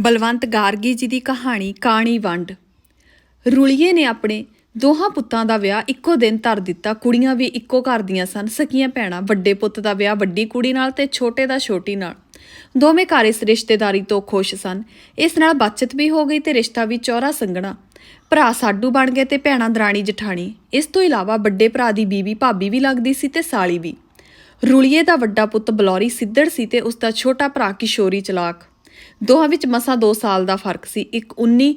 ਬਲਵੰਤ ਗਾਰਗੀ ਜੀ ਦੀ ਕਹਾਣੀ ਕਾਣੀ ਵੰਡ। ਰੁਲੀਏ ਨੇ ਆਪਣੇ ਦੋਹਾਂ ਪੁੱਤਾਂ ਦਾ ਵਿਆਹ ਇੱਕੋ ਦਿਨ ਧਰ ਦਿੱਤਾ। ਕੁੜੀਆਂ ਵੀ ਇੱਕੋ ਘਰ ਦੀਆਂ ਸਨ। ਸਕੀਆਂ ਭੈਣਾਂ, ਵੱਡੇ ਪੁੱਤ ਦਾ ਵਿਆਹ, ਵੱਡੀ ਕੁੜੀ ਨਾਲ ਤੇ ਛੋਟੇ ਦਾ ਛੋਟੀ ਨਾਲ। ਦੋਵੇਂ ਘਰ ਇਸ ਰਿਸ਼ਤੇਦਾਰੀ ਤੋਂ ਖੁਸ਼ ਸਨ। ਇਸ ਨਾਲ ਬਚਤ ਵੀ ਹੋ ਗਈ ਤੇ ਰਿਸ਼ਤਾ ਵੀ ਚੌਰਾ ਸੰਗਣਾ। ਭਰਾ ਸਾਡੂ ਬਣ ਗਏ ਤੇ ਭੈਣਾਂ ਦਰਾਣੀ ਜਠਾਣੀ। ਇਸ ਤੋਂ ਇਲਾਵਾ ਵੱਡੇ ਭਰਾ ਦੀ ਬੀਵੀ ਭਾਬੀ ਵੀ ਲੱਗਦੀ ਸੀ ਤੇ ਸਾਲੀ ਵੀ। ਰੁਲੀਏ ਦਾ ਵੱਡਾ ਪੁੱਤ ਬਲੌਰੀ ਸਿੱਧੜ ਸੀ ਤੇ ਉਸ ਦਾ ਛੋਟਾ ਭਰਾ ਕਿਸ਼ੋਰੀ ਚਲਾਕ। ਦੋਹਾਂ ਵਿੱਚ ਮਸਾਂ 2 ਸਾਲ ਦਾ ਫ਼ਰਕ ਸੀ, ਇੱਕ 19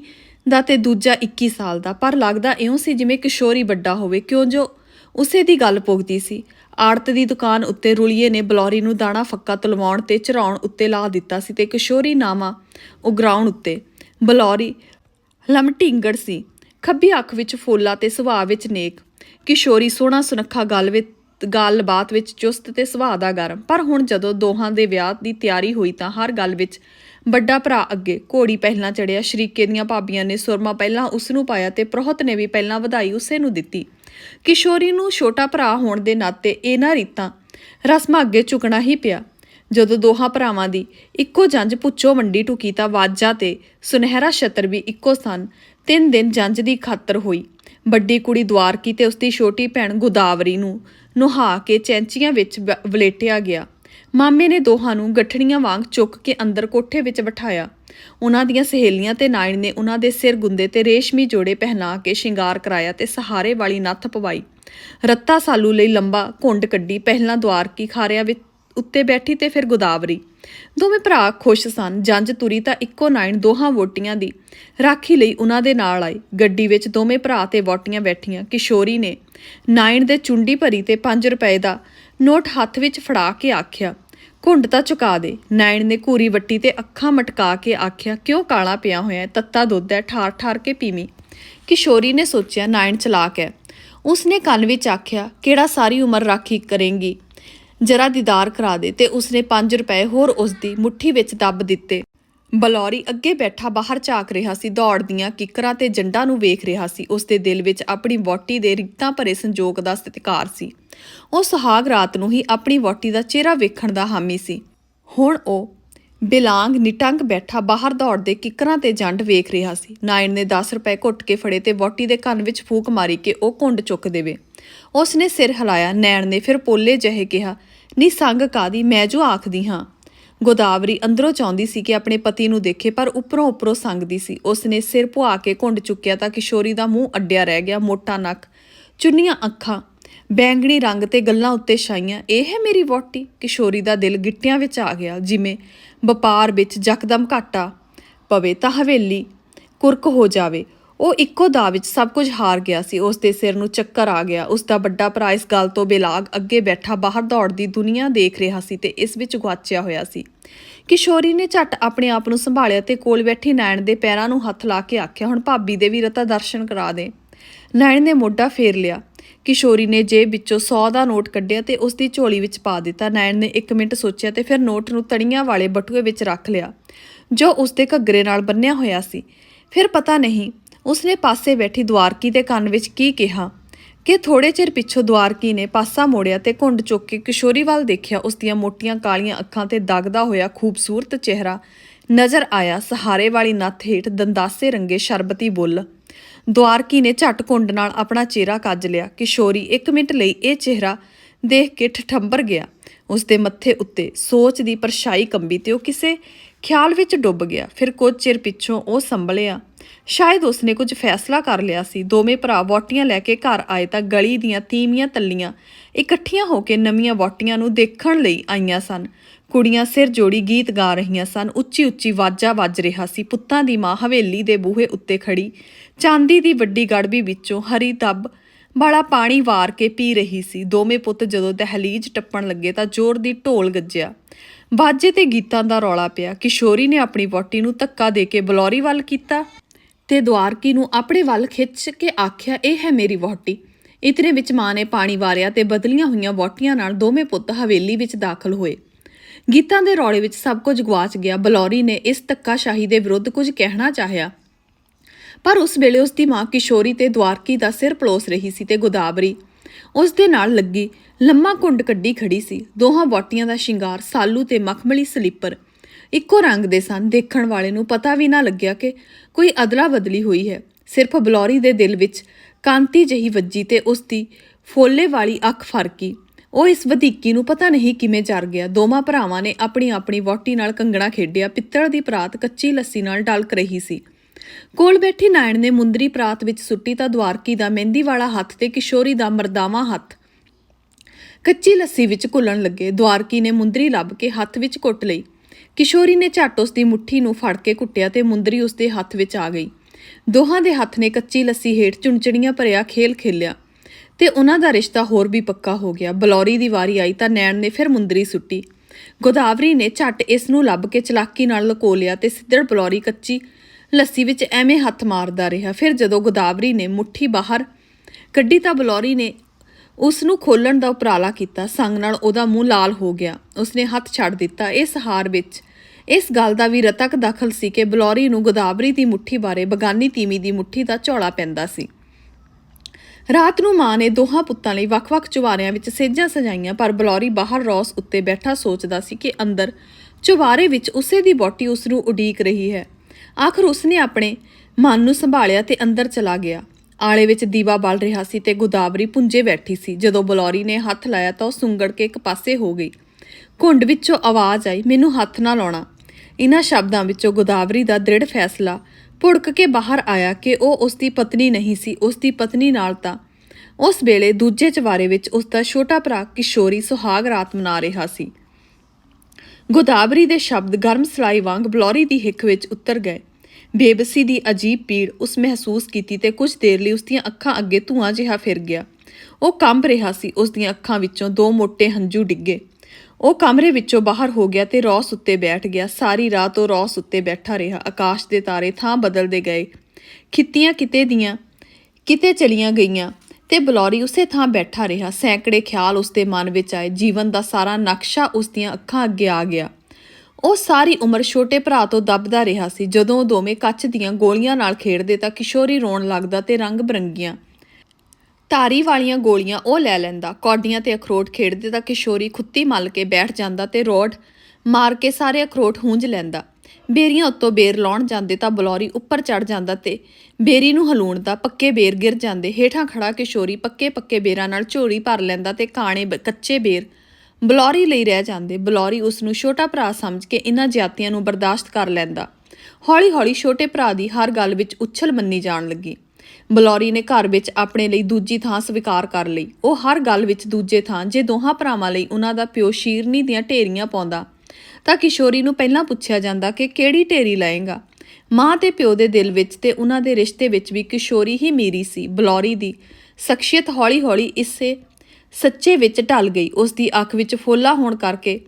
ਦਾ ਤੇ ਦੂਜਾ 21 ਸਾਲ ਦਾ। ਪਰ ਲੱਗਦਾ ਇਉਂ ਸੀ ਜਿਵੇਂ ਕਿਸ਼ੋਰੀ ਵੱਡਾ ਹੋਵੇ, ਕਿਉਂ ਜੋ ਉਸੇ ਦੀ ਗੱਲ ਪੁੱਗਦੀ ਸੀ। ਆੜਤ ਦੀ ਦੁਕਾਨ ਉੱਤੇ ਰੁਲੀਏ ਨੇ ਬਲੌਰੀ ਨੂੰ ਦਾਣਾ ਫੱਕਾ ਤਲਵਾਉਣ ਤੇ ਚਰਾਉਣ ਉੱਤੇ ਲਾ ਦਿੱਤਾ ਸੀ ਤੇ ਕਿਸ਼ੋਰੀ ਨਾਮਾ ਉਗਰਾਉਣ ਉੱਤੇ। ਬਲੌਰੀ ਲਮਟਿੰਗੜ ਸੀ। ਖੱਬੀ ਅੱਖ ਵਿੱਚ ਫੋਲਾ ਤੇ ਸੁਭਾਅ ਵਿੱਚ ਨੇਕ। ਕਿਸ਼ੋਰੀ ਸੋਹਣਾ ਸੁਨੱਖਾ ਗੱਲ ਵਿੱਚ, ਗੱਲਬਾਤ ਵਿੱਚ ਚੁਸਤ ਤੇ ਸੁਭਾਅ ਦਾ ਗਰਮ। ਪਰ ਹੁਣ ਜਦੋਂ ਦੋਹਾਂ ਦੇ ਵਿਆਹ ਦੀ ਤਿਆਰੀ ਹੋਈ ਤਾਂ ਹਰ ਗੱਲ ਵਿੱਚ ਵੱਡਾ ਭਰਾ ਅੱਗੇ। ਘੋੜੀ ਪਹਿਲਾਂ ਚੜਿਆ, ਸ਼ਰੀਕੇ ਦੀਆਂ ਭਾਬੀਆਂ ਨੇ ਸੁਰਮਾ ਪਹਿਲਾਂ ਉਸ ਨੂੰ ਪਾਇਆ ਤੇ ਪ੍ਰੋਹਤ ਨੇ ਵੀ ਪਹਿਲਾਂ ਵਧਾਈ ਉਸੇ ਨੂੰ ਦਿੱਤੀ। ਕਿਸ਼ੋਰੀ ਨੂੰ ਛੋਟਾ ਭਰਾ ਹੋਣ ਦੇ ਨਾਤੇ ਇਹਨਾਂ ਰੀਤਾਂ ਰਸਮਾਂ ਅੱਗੇ ਝੁਕਣਾ ਹੀ ਪਿਆ। ਜਦੋਂ ਦੋਹਾਂ ਭਰਾਵਾਂ ਦੀ ਇੱਕੋ ਜੰਜ ਪੁੱਛੋ ਮੰਡੀ ਟੁਕੀ ਤਾਂ ਵਾਜਾਂ ਤੇ ਸੁਨਹਿਰਾ ਛਤਰ ਵੀ ਇੱਕੋ ਸਨ ਤਿੰਨ ਦਿਨ ਜੰਜ ਦੀ ਖਾਤਰ ਹੋਈ। ਵੱਡੀ ਕੁੜੀ ਦਵਾਰਕੀ ਤੇ ਉਸਦੀ ਛੋਟੀ ਭੈਣ ਗੋਦਾਵਰੀ ਨੂੰ ਨੁਹਾ ਕੇ ਚੈਂਚੀਆਂ ਵਿੱਚ ਵਲੇਟਿਆ ਗਿਆ। ਮਾਮੇ ਨੇ ਦੋਹਾਂ ਨੂੰ ਗੱਠੜੀਆਂ ਵਾਂਗ ਚੁੱਕ ਕੇ ਅੰਦਰ ਕੋਠੇ ਵਿੱਚ ਬਿਠਾਇਆ। ਉਹਨਾਂ ਦੀਆਂ ਸਹੇਲੀਆਂ ਤੇ ਨਾਇਣ ਨੇ ਉਹਨਾਂ ਦੇ ਸਿਰ ਗੁੰਦੇ ਤੇ ਰੇਸ਼ਮੀ ਜੋੜੇ ਪਹਿਨਾ ਕੇ ਸ਼ਿੰਗਾਰ ਕਰਾਇਆ ਤੇ ਸਹਾਰੇ ਵਾਲੀ ਨੱਥ ਪਵਾਈ। ਰੱਤਾ ਸਾਲੂ ਲਈ ਲੰਬਾ ਘੁੰਡ ਕੱਢੀ ਪਹਿਲਾਂ ਦਵਾਰਕੀ ਖਾਰਿਆ ਵਿੱਚ ਉੱਤੇ ਬੈਠੀ ਤੇ ਫਿਰ ਗੋਦਾਵਰੀ। ਦੋਵੇਂ ਭਰਾ ਖੁਸ਼ ਸਨ ਜੰਜ ਤੁਰੀ ਤਾਂ ਇੱਕੋ ਨਾਇਣ ਦੋਹਾਂ ਵੋਟੀਆਂ ਦੀ ਰਾਖੀ ਲਈ ਉਹਨਾਂ ਦੇ ਨਾਲ ਆਈ ਗੱਡੀ ਵਿੱਚ ਦੋਵੇਂ ਭਰਾ ਤੇ ਵੋਟੀਆਂ ਬੈਠੀਆਂ। ਕਿਸ਼ੋਰੀ ਨੇ ਨਾਇਣ ਦੇ ਚੁੰਡੀ ਭਰੀ ਤੇ 5 ਰੁਪਏ ਦਾ ਨੋਟ ਹੱਥ ਵਿੱਚ ਫੜਾ ਕੇ ਆਖਿਆ ਘੁੰਡ ਤਾਂ ਚੁਕਾ ਦੇ। ਨਾਇਣ ਨੇ ਘੂਰੀ ਵੱਟੀ ਤੇ ਅੱਖਾਂ ਮਟਕਾ ਕੇ ਆਖਿਆ, ਕਿਉਂ ਕਾਲਾ ਪਿਆ ਹੋਇਆ ਹੈ? ਤੱਤਾ ਦੁੱਧ ਹੈ, ਠਾਰ ਠਾਰ ਕੇ ਪੀਵੀਂ। ਕਿਸ਼ੋਰੀ ਨੇ ਸੋਚਿਆ ਨਾਇਣ ਚਲਾਕ ਹੈ। ਉਸਨੇ ਕੰਨ ਵਿੱਚ ਆਖਿਆ, ਕਿਹੜਾ ਸਾਰੀ ਉਮਰ ਰਾਖੀ ਕਰੇਂਗੀ? ਜਰਾ ਦੀਦਾਰ ਕਰਾ ਦੇ। ਤੇ ਉਸਨੇ 5 ਰੁਪਏ ਹੋਰ ਉਸਦੀ ਮੁੱਠੀ ਵਿੱਚ ਦੱਬ ਦਿੱਤੇ। ਬਲੌਰੀ ਅੱਗੇ ਬੈਠਾ ਬਾਹਰ ਝਾਕ ਰਿਹਾ ਸੀ, ਦੌੜਦੀਆਂ ਕਿੱਕਰਾਂ ਤੇ ਜੰਡਾਂ ਨੂੰ ਵੇਖ ਰਿਹਾ ਸੀ। ਉਸਦੇ ਦਿਲ ਵਿੱਚ ਆਪਣੀ ਵੋਟੀ ਦੇ ਰੀਤਾਂ ਭਰੇ ਸੰਜੋਗ ਦਾ ਸਤਿਕਾਰ ਸੀ। ਉਹ ਸੁਹਾਗ ਰਾਤ ਨੂੰ ਹੀ ਆਪਣੀ ਵੋਟੀ ਦਾ ਚਿਹਰਾ ਵੇਖਣ ਦਾ ਹਾਮੀ ਸੀ। ਹੁਣ ਉਹ ਬਿਲਾਂਗ, ਨਿਟੰਗ ਬੈਠਾ ਬਾਹਰ ਦੌੜਦੇ ਕਿੱਕਰਾਂ ਤੇ ਜੰਡ ਵੇਖ ਰਿਹਾ ਸੀ। ਨਾਇਣ ਨੇ 10 ਰੁਪਏ ਘੁੱਟ ਕੇ ਫੜੇ ਤੇ ਵੋਟੀ ਦੇ ਕੰਨ ਵਿੱਚ ਫੂਕ ਮਾਰੀ ਕਿ ਉਹ ਕੁੰਡ ਚੁੱਕ ਦੇਵੇ। ਉਸਨੇ ਸਿਰ ਹਿਲਾਇਆ। ਨੈਣ ਨੇ ਫਿਰ ਪੋਲੇ ਜਿਹੇ ਕਿਹਾ, ਨੀ ਸੰਗ ਕਾਦੀ, ਮੈਂ ਜੋ ਆਖਦੀ ਹਾਂ। ਗੋਦਾਵਰੀ ਅੰਦਰੋਂ ਚਾਹੁੰਦੀ ਸੀ ਕਿ ਆਪਣੇ ਪਤੀ ਨੂੰ ਦੇਖੇ, ਪਰ ਉੱਪਰੋਂ ਉੱਪਰੋਂ ਸੰਗਦੀ ਸੀ। ਉਸ ਨੇ ਸਿਰ ਪੁਆ ਕੇ ਘੁੰਡ ਚੁੱਕਿਆ ਤਾਂ ਕਿਸ਼ੋਰੀ ਦਾ ਮੂੰਹ ਅੱਡਿਆ ਰਹਿ ਗਿਆ, ਮੋਟਾ ਨੱਕ, ਚੁੰਨੀਆਂ ਅੱਖਾਂ, ਬੈਂਗਣੀ ਰੰਗ ਤੇ ਗੱਲਾਂ ਉੱਤੇ ਛਾਈਆਂ। ਇਹ ਹੈ ਮੇਰੀ ਵੋਟੀ ਕਿਸ਼ੋਰੀ ਦਾ ਦਿਲ ਗਿੱਟਿਆਂ ਵਿੱਚ ਆ ਗਿਆ, ਜਿਵੇਂ ਵਪਾਰ ਵਿੱਚ ਜਕਦਮ ਘਾਟਾ ਪਵੇ ਤਾਂ ਹਵੇਲੀ ਕੁਰਕ ਹੋ ਜਾਵੇ। ਉਹ ਇੱਕੋ ਦਾ ਵਿੱਚ ਸਭ ਕੁਝ ਹਾਰ ਗਿਆ ਸੀ। ਉਸ ਦੇ ਸਿਰ ਨੂੰ ਚੱਕਰ ਆ ਗਿਆ। ਉਸ ਦਾ ਵੱਡਾ ਭਰਾ ਇਸ ਗੱਲ ਤੋਂ ਬੇਲਾਗ ਅੱਗੇ ਬੈਠਾ ਬਾਹਰ ਦੌੜਦੀ ਦੁਨੀਆ ਦੇਖ ਰਿਹਾ ਸੀ ਤੇ ਇਸ ਵਿੱਚ ਗੁਆਚਿਆ ਹੋਇਆ ਸੀ। ਕਿਸ਼ੋਰੀ ਨੇ ਝੱਟ ਆਪਣੇ ਆਪ ਨੂੰ ਸੰਭਾਲਿਆ ਤੇ ਕੋਲ ਬੈਠੀ ਨੈਣ ਦੇ ਪੈਰਾਂ ਨੂੰ ਹੱਥ ਲਾ ਕੇ ਆਖਿਆ, ਹੁਣ ਭਾਬੀ ਦੇ ਵੀ ਰਤਾ ਦਰਸ਼ਨ ਕਰਾ ਦੇ। ਨੈਣ ਨੇ ਮੋਢਾ ਫੇਰ ਲਿਆ। ਕਿਸ਼ੋਰੀ ਨੇ ਜੇਬ ਵਿੱਚੋਂ 100 ਦਾ ਨੋਟ ਕੱਢਿਆ ਤੇ ਉਸ ਦੀ ਝੋਲੀ ਵਿੱਚ ਪਾ ਦਿੱਤਾ। ਨੈਣ ਨੇ 1 ਮਿੰਟ ਸੋਚਿਆ ਤੇ ਫਿਰ ਨੋਟ ਨੂੰ ਤੜੀਆਂ ਵਾਲੇ ਬਟੂਏ ਵਿੱਚ ਰੱਖ ਲਿਆ, ਜੋ ਉਸ ਦੇ ਘੱਗਰੇ ਨਾਲ ਬੰਨਿਆ ਹੋਇਆ ਸੀ। ਫਿਰ ਪਤਾ ਨਹੀਂ ਉਸਨੇ ਪਾਸੇ ਬੈਠੀ ਦਵਾਰਕੀ ਦੇ ਕੰਨ ਵਿੱਚ ਕੀ ਕਿਹਾ? ਕਿ ਥੋੜੇ ਚਿਰ ਪਿੱਛੋਂ ਦਵਾਰਕੀ ਨੇ ਪਾਸਾ ਮੋੜਿਆ ਤੇ ਘੁੰਡ ਚੁੱਕ ਕੇ ਕਿਸ਼ੋਰੀ ਵੱਲ ਦੇਖਿਆ ਉਸ ਦੀਆਂ ਮੋਟੀਆਂ ਕਾਲੀਆਂ ਅੱਖਾਂ ਤੇ ਦਗਦਾ ਹੋਇਆ ਖੂਬਸੂਰਤ ਚਿਹਰਾ ਨਜ਼ਰ ਆਇਆ, ਸਹਾਰੇ ਵਾਲੀ ਨੱਥ ਹੇਠ ਦੰਦਾਸੇ ਰੰਗੇ ਸ਼ਰਬਤੀ ਬੁੱਲ। ਦਵਾਰਕੀ ਨੇ ਝਟ ਕੁੰਡ ਨਾਲ ਆਪਣਾ ਚਿਹਰਾ ਕੱਜ ਲਿਆ। ਕਿਸ਼ੋਰੀ 1 ਮਿੰਟ ਲਈ ਇਹ ਚਿਹਰਾ ਦੇਖ ਕੇ ਠਠੰਬਰ ਗਿਆ। ਉਸ ਦੇ ਮੱਥੇ ਉੱਤੇ ਸੋਚ ਦੀ ਪਰਛਾਈ ਕੰਬੀ ਤੇ ਉਹ ਕਿਸੇ ਖਿਆਲ ਵਿੱਚ ਡੁੱਬ ਗਿਆ। ਫਿਰ ਕੁਝ ਚਿਰ ਪਿੱਛੋਂ ਉਹ ਸੰਭਲਿਆ ਸ਼ਾਇਦ ਉਸਨੇ ਕੁਝ ਫੈਸਲਾ ਕਰ ਲਿਆ ਸੀ। ਦੋਵੇਂ ਭਰਾ ਵੋਟੀਆਂ ਲੈ ਕੇ ਘਰ ਆਏ ਤਾਂ ਗਲੀ ਦੀਆਂ ਤੀਵੀਆਂ ਤੱਲੀਆਂ ਇਕੱਠੀਆਂ ਹੋ ਕੇ ਨਵੀਆਂ ਵੋਟੀਆਂ ਨੂੰ ਦੇਖਣ ਲਈ ਆਈਆਂ ਸਨ। ਕੁੜੀਆਂ ਸਿਰ ਜੋੜੀ ਗੀਤ ਗਾ ਰਹੀਆਂ ਸਨ। ਉੱਚੀ ਉੱਚੀ ਵਾਜਾ ਵੱਜ ਰਿਹਾ ਸੀ। ਪੁੱਤਾਂ ਦੀ ਮਾਂ ਹਵੇਲੀ ਦੇ ਬੂਹੇ ਉੱਤੇ ਖੜੀ ਚਾਂਦੀ ਦੀ ਵੱਡੀ ਗੜਬੀ ਵਿੱਚੋਂ ਹਰੀ ਦੱਬ ਵਾਲਾ ਪਾਣੀ ਵਾਰ ਕੇ ਪੀ ਰਹੀ ਸੀ। ਦੋਵੇਂ ਪੁੱਤ ਜਦੋਂ ਦਹਲੀਜ਼ ਟੱਪਣ ਲੱਗੇ ਤਾਂ ਜ਼ੋਰ ਦੀ ਢੋਲ ਗੱਜਿਆ। ਬਾਜੇ ਤੇ ਗੀਤਾਂ ਦਾ ਰੌਲਾ ਪਿਆ। ਕਿਸ਼ੋਰੀ ਨੇ ਆਪਣੀ ਵੋਟੀ ਨੂੰ ਧੱਕਾ ਦੇ ਕੇ ਬਲੌਰੀ ਵੱਲ ਕੀਤਾ। ਤੇ ਦਵਾਰਕੀ ਨੂੰ ਆਪਣੇ ਵੱਲ ਖਿੱਚ ਕੇ ਆਖਿਆ, ਇਹ ਹੈ ਮੇਰੀ ਵਹੁਟੀ। ਇਤਨੇ ਵਿੱਚ ਮਾਂ ਨੇ ਪਾਣੀ ਵਾਰਿਆ ਤੇ ਬਦਲੀਆਂ ਹੋਈਆਂ ਵਹੁਟੀਆਂ ਨਾਲ ਦੋਵੇਂ ਪੁੱਤ ਹਵੇਲੀ ਵਿੱਚ ਦਾਖਲ ਹੋਏ। ਗੀਤਾਂ ਦੇ ਰੌਲੇ ਵਿੱਚ ਸਭ ਕੁਝ ਗਵਾਚ ਗਿਆ। ਬਲੌਰੀ ਨੇ ਇਸ ਧੱਕਾਸ਼ਾਹੀ ਦੇ ਵਿਰੁੱਧ ਕੁਝ ਕਹਿਣਾ ਚਾਹਿਆ। ਪਰ ਉਸ ਵੇਲੇ ਉਸ ਦੀ ਮਾਂ ਕਿਸ਼ੋਰੀ ਤੇ ਦਵਾਰਕੀ ਦਾ ਸਿਰ ਪਲੋਸ ਰਹੀ ਸੀ ਤੇ ਗੋਦਾਵਰੀ ਉਸ ਦੇ ਨਾਲ ਲੱਗੀ। ਲੰਮਾ ਕੁੰਡ ਕੱਢੀ ਖੜੀ ਸੀ। ਦੋਹਾਂ ਵੋਟੀਆਂ ਦਾ ਸ਼ਿੰਗਾਰ, ਸਾਲੂ ਤੇ ਮਖਮਲੀ ਸਲੀਪਰ ਇੱਕੋ ਰੰਗ ਦੇ ਸਨ। ਦੇਖਣ ਵਾਲੇ ਨੂੰ ਪਤਾ ਵੀ ਨਾ ਲੱਗਿਆ ਕਿ ਕੋਈ ਅਦਲਾ ਬਦਲੀ ਹੋਈ ਹੈ। ਸਿਰਫ ਬਲੌਰੀ ਦੇ ਦਿਲ ਵਿੱਚ ਕਾਂਤੀ ਜਹੀ ਵੱਜੀ ਤੇ ਉਸ ਦੀ ਫੋਲੇ ਵਾਲੀ ਅੱਖ ਫਰਕੀ। ਉਹ ਇਸ ਵਧੀਕੀ ਨੂੰ ਪਤਾ ਨਹੀਂ ਕਿਵੇਂ ਜਰ ਗਿਆ। ਦੋਵਾਂ ਭਰਾਵਾਂ ਨੇ ਆਪਣੀ ਆਪਣੀ ਵੋਟੀ ਨਾਲ ਕੰਗਣਾ ਖੇਡਿਆ। ਪਿੱਤਲ ਦੀ ਪਰਾਤ ਕੱਚੀ ਲੱਸੀ ਨਾਲ ਡਲਕ ਰਹੀ ਸੀ। ਕੋਲ ਬੈਠੀ ਨਾਇਣ ਨੇ ਮੁੰਦਰੀ ਪਰਾਤ ਵਿੱਚ ਸੁੱਟੀ ਤਾਂ ਦਵਾਰਕੀ ਦਾ ਮਹਿੰਦੀ ਵਾਲਾ ਹੱਥ ਤੇ ਕਿਸ਼ੋਰੀ ਦਾ ਮਰਦਾਵਾ ਹੱਥ ਕੱਚੀ ਲੱਸੀ ਵਿੱਚ ਘੁਲਣ ਲੱਗੇ। ਦਵਾਰਕੀ ਨੇ ਮੁੰਦਰੀ ਲੱਭ ਕੇ ਹੱਥ ਵਿੱਚ ਕੁੱਟ ਲਈ। ਕਿਸ਼ੋਰੀ ਨੇ ਝੱਟ ਉਸ ਦੀ ਮੁੱਠੀ ਨੂੰ ਫੜ ਕੇ ਕੁੱਟਿਆ ਤੇ ਮੁੰਦਰੀ ਉਸ ਦੇ ਹੱਥ ਵਿੱਚ ਆ ਗਈ। ਦੋਹਾਂ ਦੇ ਹੱਥ ਨੇ ਕੱਚੀ ਲੱਸੀ ਹੇਠ ਚੁਣਚੜੀਆਂ ਭਰਿਆ ਖੇਲ ਖੇਲਿਆ ਤੇ ਉਹਨਾਂ ਦਾ ਰਿਸ਼ਤਾ ਹੋਰ ਵੀ ਪੱਕਾ ਹੋ ਗਿਆ। ਬਲੌਰੀ ਦੀ ਵਾਰੀ ਆਈ ਤਾਂ ਨੈਣ ਨੇ ਫਿਰ ਮੁੰਦਰੀ ਸੁੱਟੀ। ਗੋਦਾਵਰੀ ਨੇ ਝੱਟ ਇਸ ਨੂੰ ਲੱਭ ਕੇ ਚਲਾਕੀ ਨਾਲ ਲਕੋ ਲਿਆ ਤੇ ਸਿੱਧੜ ਬਲੌਰੀ ਕੱਚੀ ਲੱਸੀ ਵਿੱਚ ਐਵੇਂ ਹੱਥ ਮਾਰਦਾ ਰਿਹਾ। ਫਿਰ ਜਦੋਂ ਗੋਦਾਵਰੀ ਨੇ ਮੁੱਠੀ ਬਾਹਰ ਕੱਢੀ ਤਾਂ ਬਲੌਰੀ ਨੇ ਉਸ ਨੂੰ ਖੋਲਣ ਦਾ ਉਪਰਾਲਾ ਕੀਤਾ। ਸੰਗ ਨਾਲ ਉਹਦਾ ਮੂੰਹ ਲਾਲ ਹੋ ਗਿਆ। ਉਸਨੇ ਹੱਥ ਛੱਡ ਦਿੱਤਾ। ਇਸ ਹਾਰ ਵਿੱਚ ਇਸ ਗੱਲ ਦਾ ਵੀ ਰਤਕ ਦਖਲ ਸੀ ਕਿ ਬਲੌਰੀ ਨੂੰ ਗੋਦਾਵਰੀ ਦੀ ਮੁੱਠੀ ਬਾਰੇ, ਬਗਾਨੀ ਤੀਮੀ ਦੀ ਮੁੱਠੀ ਦਾ ਝੋਲਾ ਪੈਂਦਾ ਸੀ। ਰਾਤ ਨੂੰ ਮਾਂ ਨੇ ਦੋਹਾਂ ਪੁੱਤਾਂ ਲਈ ਵੱਖ-ਵੱਖ ਚੁਬਾਰਿਆਂ ਵਿੱਚ ਸੇਜਾਂ ਸਜਾਈਆਂ, ਪਰ ਬਲੌਰੀ ਬਾਹਰ ਰੌਸ ਉੱਤੇ ਬੈਠਾ ਸੋਚਦਾ ਸੀ ਕਿ ਅੰਦਰ ਚੁਬਾਰੇ ਵਿੱਚ ਉਸੇ ਦੀ ਬੋਟੀ ਉਸ ਨੂੰ ਉਡੀਕ ਰਹੀ ਹੈ। ਆਖਰ ਉਸਨੇ ਆਪਣੇ ਮਨ ਨੂੰ ਸੰਭਾਲਿਆ ਤੇ ਅੰਦਰ ਚਲਾ ਗਿਆ। ਆਲੇ ਵਿੱਚ ਦੀਵਾ ਬਲ ਰਿਹਾ ਸੀ ਤੇ ਗੋਦਾਵਰੀ ਪੁੰਜੇ ਬੈਠੀ ਸੀ। ਜਦੋਂ ਬਲੌਰੀ ਨੇ ਹੱਥ ਲਾਇਆ ਤਾਂ ਉਹ ਸੁੰਗੜ ਕੇ ਇੱਕ ਪਾਸੇ ਹੋ ਗਈ। ਘੁੰਡ ਵਿੱਚੋਂ ਆਵਾਜ਼ ਆਈ, ਮੈਨੂੰ ਹੱਥ ਨਾ ਲਾਉਣਾ। ਇਹਨਾਂ ਸ਼ਬਦਾਂ ਵਿੱਚੋਂ ਗੋਦਾਵਰੀ ਦਾ ਦ੍ਰਿੜ ਫੈਸਲਾ ਭੁੜਕ ਕੇ ਬਾਹਰ ਆਇਆ ਕਿ ਉਹ ਉਸ ਦੀ ਪਤਨੀ ਨਹੀਂ ਸੀ, ਉਸ ਦੀ ਪਤਨੀ ਨਾਲ ਤਾਂ। ਉਸ ਵੇਲੇ ਦੂਜੇ ਚਵਾਰੇ ਵਿੱਚ ਉਸ ਦਾ ਛੋਟਾ ਭਰਾ ਕਿਸ਼ੋਰੀ ਸੁਹਾਗ ਰਾਤ ਮਨਾ ਰਿਹਾ ਸੀ। ਗੋਦਾਵਰੀ ਦੇ ਸ਼ਬਦ ਗਰਮ ਸਲਾਈ ਵਾਂਗ ਬਲੌਰੀ ਦੀ ਹਿੱਕ ਵਿੱਚ ਉਤਰ ਗਏ। ਬੇਬਸੀ ਦੀ ਅਜੀਬ ਪੀੜ ਉਸ ਮਹਿਸੂਸ ਕੀਤੀ ਤੇ ਕੁਝ ਦੇਰ ਲਈ ਉਸ ਦੀਆਂ ਅੱਖਾਂ ਅੱਗੇ ਧੂਆਂ ਜਿਹਾ ਫਿਰ ਗਿਆ। ਉਹ ਕੰਬ ਰਿਹਾ ਸੀ ਉਸ ਦੀਆਂ ਅੱਖਾਂ ਵਿੱਚੋਂ ਦੋ ਮੋٹے ਹੰਝੂ ਡਿੱਗੇ। ਉਹ ਕਮਰੇ ਵਿੱਚੋਂ ਬਾਹਰ ਹੋ ਗਿਆ ਤੇ ਰੌਸ ਉੱਤੇ ਬੈਠ ਗਿਆ। ਸਾਰੀ ਰਾਤ ਉਹ ਰੌਸ ਉੱਤੇ ਬੈਠਾ ਰਿਹਾ। ਆਕਾਸ਼ ਦੇ ਤਾਰੇ ਥਾਂ ਬਦਲਦੇ ਗਏ। ਖਿੱਤੀਆਂ ਕਿਤੇ ਦੀਆਂ, ਕਿਤੇ ਚਲੀਆਂ ਗਈਆਂ ਤੇ ਬਲੌਰੀ ਉਸੇ ਥਾਂ ਬੈਠਾ ਰਿਹਾ। ਸੈਂਕੜੇ ਖਿਆਲ ਉਸ ਦੇ ਮਨ ਵਿੱਚ ਆਏ। ਜੀਵਨ ਦਾ ਸਾਰਾ ਨਕਸ਼ਾ ਉਸ ਦੀਆਂ ਅੱਖਾਂ ਅੱਗੇ ਆ ਗਿਆ। ਉਹ ਸਾਰੀ ਉਮਰ ਛੋਟੇ ਭਰਾ ਤੋਂ ਦੱਬਦਾ ਰਿਹਾ ਸੀ। ਜਦੋਂ ਉਹ ਦੋਵੇਂ ਕੱਚ ਦੀਆਂ ਗੋਲੀਆਂ ਨਾਲ ਖੇਡਦੇ ਤਾਂ ਕਿਸ਼ੋਰੀ ਰੋਣ ਲੱਗਦਾ ਤੇ ਰੰਗ ਬਰੰਗੀਆਂ ਧਾਰੀ ਵਾਲੀਆਂ ਗੋਲੀਆਂ ਉਹ ਲੈ ਲੈਂਦਾ। ਕੌਡੀਆਂ ਤੇ ਅਖਰੋਟ ਖੇਡਦੇ ਤਾਂ ਕਿਸ਼ੋਰੀ ਖੁੱਤੀ ਮੱਲ ਕੇ ਬੈਠ ਜਾਂਦਾ ਤੇ ਰੋਡ ਮਾਰ ਕੇ ਸਾਰੇ ਅਖਰੋਟ ਹੂੰਝ ਲੈਂਦਾ। ਬੇਰੀਆਂ ਉੱਤੋਂ ਬੇਰ ਲਾਉਣ ਜਾਂਦੇ ਤਾਂ ਬਲੌਰੀ ਉੱਪਰ ਚੜ ਜਾਂਦਾ ਤੇ ਬੇਰੀ ਨੂੰ ਹਲੂਣ ਦਾ ਪੱਕੇ ਬੇਰ ਗਿਰ ਜਾਂਦੇ। ਹੇਠਾਂ ਖੜਾ ਕਿਸ਼ੋਰੀ ਪੱਕੇ ਪੱਕੇ ਬੇਰਾਂ ਨਾਲ ਝੋਲੀ ਭਰ ਲੈਂਦਾ ਤੇ ਕਾਣੇ ਬ- ਕੱਚੇ ਬੇਰ ਬਲੌਰੀ ਲਈ ਰਹਿ ਜਾਂਦੇ। ਬਲੌਰੀ ਉਸ ਨੂੰ ਛੋਟਾ ਭਰਾ ਸਮਝ ਕੇ ਇਹਨਾਂ ਜ਼ਿਆਤੀਆਂ ਨੂੰ ਬਰਦਾਸ਼ਤ ਕਰ ਲੈਂਦਾ। ਹੌਲੀ-ਹੌਲੀ ਛੋਟੇ ਭਰਾ ਦੀ ਹਰ ਗੱਲ ਵਿੱਚ ਉਛਲ ਮੰਨੀ ਜਾਣ ਲੱਗੀ। ਬਲੌਰੀ ਨੇ ਘਰ ਵਿੱਚ ਆਪਣੇ ਲਈ ਦੂਜੀ ਥਾਂ ਸਵੀਕਾਰ ਕਰ ਲਈ। ਉਹ ਹਰ ਗੱਲ ਵਿੱਚ ਦੂਜੇ ਥਾਂ, ਜੇ ਦੋਹਾਂ ਭਰਾਵਾਂ ਲਈ ਉਹਨਾਂ ਦਾ ਪਿਓ ਸ਼ੀਰਨੀ ਦੀਆਂ ਢੇਰੀਆਂ ਪਾਉਂਦਾ, ਤਾਂ ਕਿਸ਼ੋਰੀ ਨੂੰ ਪਹਿਲਾਂ ਪੁੱਛਿਆ ਜਾਂਦਾ ਕਿ ਕਿਹੜੀ ਢੇਰੀ ਲਾਏਗਾ? ਮਾਂ ਤੇ ਪਿਓ ਦੇ ਦਿਲ ਵਿੱਚ ਤੇ ਉਹਨਾਂ ਦੇ ਰਿਸ਼ਤੇ ਵਿੱਚ ਵੀ ਕਿਸ਼ੋਰੀ ਹੀ ਮੀਰੀ ਸੀ। ਬਲੌਰੀ ਦੀ ਸ਼ਖਸੀਅਤ ਹੌਲੀ-ਹੌਲੀ ਇਸੇ ਸੱਚੇ ਵਿੱਚ ਢਲ ਗਈ। ਉਸ ਦੀ ਅੱਖ ਵਿੱਚ ਫੋਲਾ ਹੋਣ ਕਰਕੇ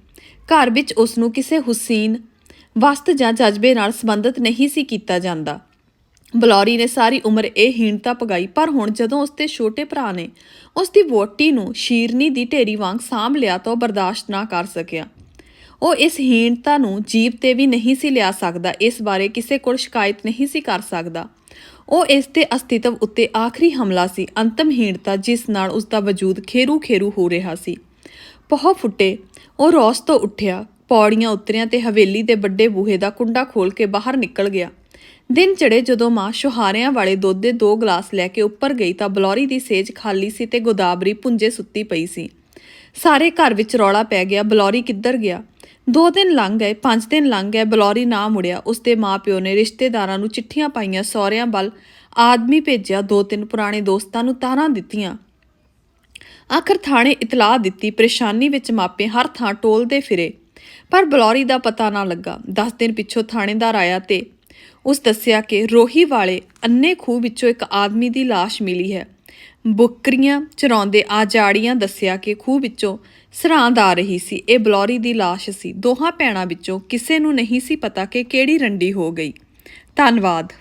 ਘਰ ਵਿੱਚ ਉਸ ਨੂੰ ਕਿਸੇ ਹੁਸੀਨ, ਵਸਤ ਜਾਂ ਜਜ਼ਬੇ ਨਾਲ ਸੰਬੰਧਿਤ ਨਹੀਂ ਸੀ ਕੀਤਾ ਜਾਂਦਾ। ਬਲੌਰੀ ਨੇ ਸਾਰੀ ਉਮਰ ਇਹ ਹੀਣਤਾ ਪਗਾਈ ਪਰ ਹੁਣ ਜਦੋਂ ਉਸਦੇ ਛੋਟੇ ਭਰਾ ਨੇ ਉਸ ਦੀ ਵੋਟੀ ਨੂੰ ਸ਼ੀਰਨੀ ਦੀ ਢੇਰੀ ਵਾਂਗ ਸਾਂਭ ਲਿਆ ਤਾਂ ਉਹ ਬਰਦਾਸ਼ਤ ਨਾ ਕਰ ਸਕਿਆ। ਉਹ ਇਸ ਹੀਣਤਾ ਨੂੰ ਜੀਵ ਤੇ ਵੀ ਨਹੀਂ ਸੀ ਲਿਆ ਸਕਦਾ, ਇਸ ਬਾਰੇ ਕਿਸੇ ਕੋਲ ਸ਼ਿਕਾਇਤ ਨਹੀਂ ਸੀ ਕਰ ਸਕਦਾ। ਉਹ ਇਸ ਦੇ ਅਸਤਿਤਵ ਉੱਤੇ ਆਖਰੀ ਹਮਲਾ ਸੀ, ਅੰਤਮਹੀਣਤਾ ਜਿਸ ਨਾਲ ਉਸ ਦਾ ਵਜੂਦ ਖੇਰੂ ਖੇਰੂ ਹੋ ਰਿਹਾ ਸੀ। ਪਹੁ ਫੁੱਟੇ, ਉਹ ਰੌਸ ਤੋਂ ਉੱਠਿਆ, ਪੌੜੀਆਂ ਉਤਰਿਆ ਤੇ ਹਵੇਲੀ ਦੇ ਵੱਡੇ ਬੂਹੇ ਦਾ ਕੁੰਡਾ ਖੋਲ ਕੇ ਬਾਹਰ ਨਿਕਲ ਗਿਆ। ਦਿਨ ਚੜੇ ਜਦੋਂ ਮਾਂ ਸ਼ੁਹਾਰਿਆਂ ਵਾਲੇ ਦੁੱਧ ਦੇ ਦੋ ਗਲਾਸ ਲੈ ਕੇ ਉੱਪਰ ਗਈ ਤਾਂ ਬਲੌਰੀ ਦੀ ਸੇਜ ਖਾਲੀ ਸੀ ਤੇ ਗੋਦਾਬਰੀ ਪੁੰਜੇ ਸੁੱਤੀ ਪਈ ਸੀ। ਸਾਰੇ ਘਰ ਵਿੱਚ ਰੌਲਾ ਪੈ ਗਿਆ, ਬਲੌਰੀ ਕਿੱਧਰ ਗਿਆ? ਦੋ ਦਿਨ ਲੰਘ ਗਏ, ਪੰਜ ਦਿਨ ਲੰਘ ਗਏ, ਬਲੌਰੀ ਨਾ ਮੁੜਿਆ। ਉਸਦੇ ਮਾਪਿਓ ਨੇ ਰਿਸ਼ਤੇਦਾਰਾਂ ਨੂੰ ਚਿੱਠੀਆਂ ਪਾਈਆਂ, ਸਹੁਰਿਆਂ ਵੱਲ ਆਦਮੀ ਭੇਜਿਆ, ਦੋ ਤਿੰਨ ਪੁਰਾਣੇ ਦੋਸਤਾਂ ਨੂੰ ਤਾਰਾਂ ਦਿੱਤੀਆਂ। ਆਖਰ ਥਾਣੇ ਇਤਲਾਹ ਦਿੱਤੀ, ਪਰੇਸ਼ਾਨੀ ਵਿੱਚ ਮਾਪੇ ਹਰ ਥਾਂ ਟੋਲਦੇ ਫਿਰੇ। ਪਰ ਬਲੌਰੀ ਦਾ ਪਤਾ ਨਾ ਲੱਗਾ। 10 ਦਿਨ ਪਿੱਛੋਂ ਥਾਣੇਦਾਰ ਆਇਆ ਤੇ ਉਸ ਦੱਸਿਆ ਕਿ ਰੋਹੀ ਵਾਲੇ ਅੰਨੇ ਖੂਹ ਵਿੱਚੋਂ ਇੱਕ ਆਦਮੀ ਦੀ ਲਾਸ਼ ਮਿਲੀ ਹੈ। ਬੁੱਕਰੀਆਂ ਚਰਾਉਂਦੇ ਆਜਾੜੀਆਂ ਦੱਸਿਆ ਕਿ ਖੂਹ ਵਿੱਚੋਂ ਸਰਾਂਦ ਆ ਰਹੀ ਸੀ। ਇਹ ਬਲੌਰੀ ਦੀ ਲਾਸ਼ ਸੀ। ਦੋਹਾਂ ਭੈਣਾਂ ਵਿੱਚੋਂ ਕਿਸੇ ਨੂੰ ਨਹੀਂ ਸੀ ਪਤਾ ਕਿ ਕਿਹੜੀ ਰੰਡੀ ਹੋ ਗਈ। ਧੰਨਵਾਦ।